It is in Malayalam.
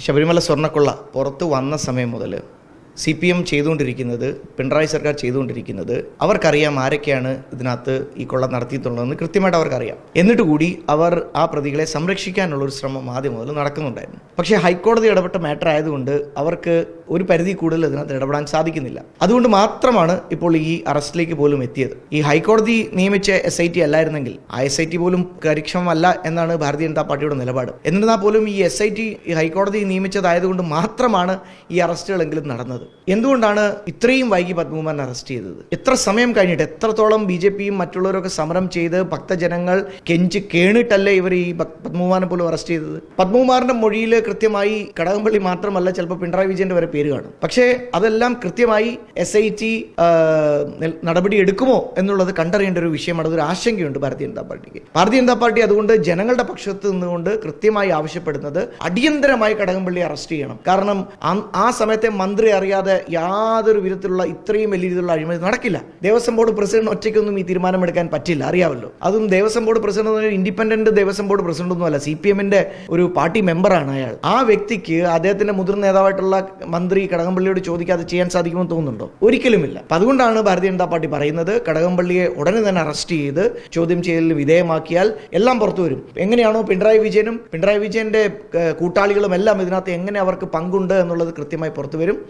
ശബരിമല സ്വർണക്കൊള്ള പുറത്ത് വന്ന സമയം മുതൽ സി പി എം ചെയ്തുകൊണ്ടിരിക്കുന്നത് പിണറായി സർക്കാർ ചെയ്തുകൊണ്ടിരിക്കുന്നത് അവർക്കറിയാം ആരൊക്കെയാണ് ഇതിനകത്ത് ഈ കൊള്ള നടത്തിയിട്ടുള്ളതെന്ന് കൃത്യമായിട്ട് അവർക്കറിയാം. എന്നിട്ട് കൂടി അവർ ആ പ്രതികളെ സംരക്ഷിക്കാനുള്ള ഒരു ശ്രമം ആദ്യം മുതൽ നടക്കുന്നുണ്ടായിരുന്നു. പക്ഷേ ഹൈക്കോടതി ഇടപെട്ട മാറ്റർ ആയതുകൊണ്ട് അവർക്ക് ഒരു പരിധി കൂടുതൽ ഇതിനകത്ത് ഇടപെടാൻ സാധിക്കുന്നില്ല. അതുകൊണ്ട് മാത്രമാണ് ഇപ്പോൾ ഈ അറസ്റ്റിലേക്ക് പോലും എത്തിയത്. ഈ ഹൈക്കോടതി നിയമിച്ച എസ് ഐ ടി അല്ലായിരുന്നെങ്കിൽ ആ എസ് ഐ ടി പോലും കാര്യക്ഷമമല്ല എന്നാണ് ഭാരതീയ ജനതാ പാർട്ടിയുടെ നിലപാട്. എന്നിരുന്നാൽ പോലും ഈ എസ് ഐ ടി ഹൈക്കോടതി നിയമിച്ചതായതുകൊണ്ട് മാത്രമാണ് ഈ അറസ്റ്റുകളെങ്കിലും നടന്നത്. എന്തുകൊണ്ടാണ് ഇത്രയും വൈകി പത്മകുമാറിനെ അറസ്റ്റ് ചെയ്തത്? എത്ര സമയം കഴിഞ്ഞിട്ട് എത്രത്തോളം ബി ജെ പിയും മറ്റുള്ളവരൊക്കെ സമരം ചെയ്ത് ഭക്തജനങ്ങൾ കെഞ്ച് കേണിട്ടല്ലേ ഇവർ ഈ പത്മകുമാറിനെ പോലും അറസ്റ്റ് ചെയ്തത്? പത്മകുമാറിന്റെ മൊഴിയിൽ കൃത്യമായി കടകംപള്ളി മാത്രമല്ല ചിലപ്പോൾ പിണറായി വിജയന്റെ വരെ പേര് കാണും. പക്ഷേ അതെല്ലാം കൃത്യമായി എസ് ഐ ടി നടപടി എടുക്കുമോ എന്നുള്ളത് കണ്ടറിയേണ്ട ഒരു വിഷയമാണ്. അതൊരു ആശങ്കയുണ്ട് ഭാരതീയ ജനതാ പാർട്ടിക്ക്. ഭാരതീയ ജനതാ പാർട്ടി അതുകൊണ്ട് ജനങ്ങളുടെ പക്ഷത്ത് നിന്നുകൊണ്ട് കൃത്യമായി ആവശ്യപ്പെടുന്നത് അടിയന്തരമായി കടകംപള്ളി അറസ്റ്റ് ചെയ്യണം. കാരണം ആ സമയത്തെ മന്ത്രി അറിയാതെ യാതൊരു വിധത്തിലുള്ള ഇത്രയും വലിയ രീതിയിലുള്ള അഴിമതി നടക്കില്ല. ദേവസ്വം ബോർഡ് പ്രസിഡന്റ് ഒറ്റയ്ക്കൊന്നും ഈ തീരുമാനമെടുക്കാൻ പറ്റില്ല. അറിയാമല്ലോ. അതും ദേവസ്വം ബോർഡ് പ്രസിഡന്റ് എന്ന് ഇൻഡിപെൻഡന്റ് ദേവസ്വം ബോർഡ് പ്രസിഡന്റ് ഒന്നുമല്ല സി പി എമ്മിന്റെ ഒരു പാർട്ടി മെമ്പറാണ് അയാൾ. ആ വ്യക്തിക്ക് അദ്ദേഹത്തിന്റെ മുതിർന്ന നേതാവായിട്ടുള്ള മന്ത്രി കടകംപള്ളിയോട് ചോദിക്കാതെ ചെയ്യാൻ സാധിക്കുമെന്ന് തോന്നുന്നുണ്ടോ? ഒരിക്കലുമില്ല. അപ്പൊ അതുകൊണ്ടാണ് ഭാരതീയ ജനതാ പാർട്ടി പറയുന്നത് കടകംപള്ളിയെ ഉടനെ തന്നെ അറസ്റ്റ് ചെയ്ത് ചോദ്യം ചെയ്യലിന് വിധേയമാക്കിയാൽ എല്ലാം പുറത്തു വരും. എങ്ങനെയാണോ പിണറായി വിജയനും പിണറായി വിജയന്റെ കൂട്ടാളികളും എല്ലാം ഇതിനകത്ത് എങ്ങനെ അവർക്ക് പങ്കുണ്ട് എന്നുള്ളത് കൃത്യമായി പുറത്തു വരും.